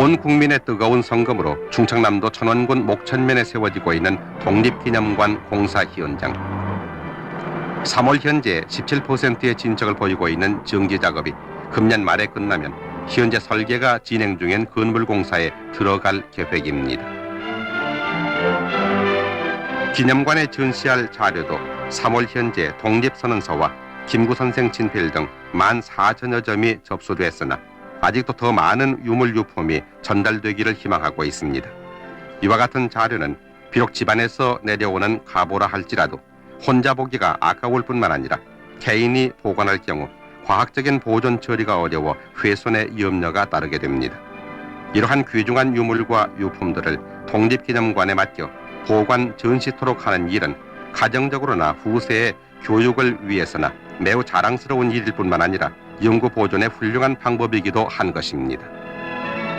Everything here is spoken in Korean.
온 국민의 뜨거운 성금으로 충청남도 천원군 목천면에 세워지고 있는 독립기념관 공사 현장. 3월 현재 17%의 진척을 보이고 있는 정지 작업이 금년 말에 끝나면 현재 설계가 진행 중인 건물 공사에 들어갈 계획입니다. 기념관에 전시할 자료도 3월 현재 독립선언서와 김구 선생 친필 등 14,000여 점이 접수됐으나 아직도 더 많은 유물 유품이 전달되기를 희망하고 있습니다. 이와 같은 자료는 비록 집안에서 내려오는 가보라 할지라도 혼자 보기가 아까울 뿐만 아니라 개인이 보관할 경우 과학적인 보존 처리가 어려워 훼손의 염려가 따르게 됩니다. 이러한 귀중한 유물과 유품들을 독립기념관에 맡겨 보관 전시토록 하는 일은 가정적으로나 후세의 교육을 위해서나 매우 자랑스러운 일일 뿐만 아니라 연구 보존의 훌륭한 방법이기도 한 것입니다.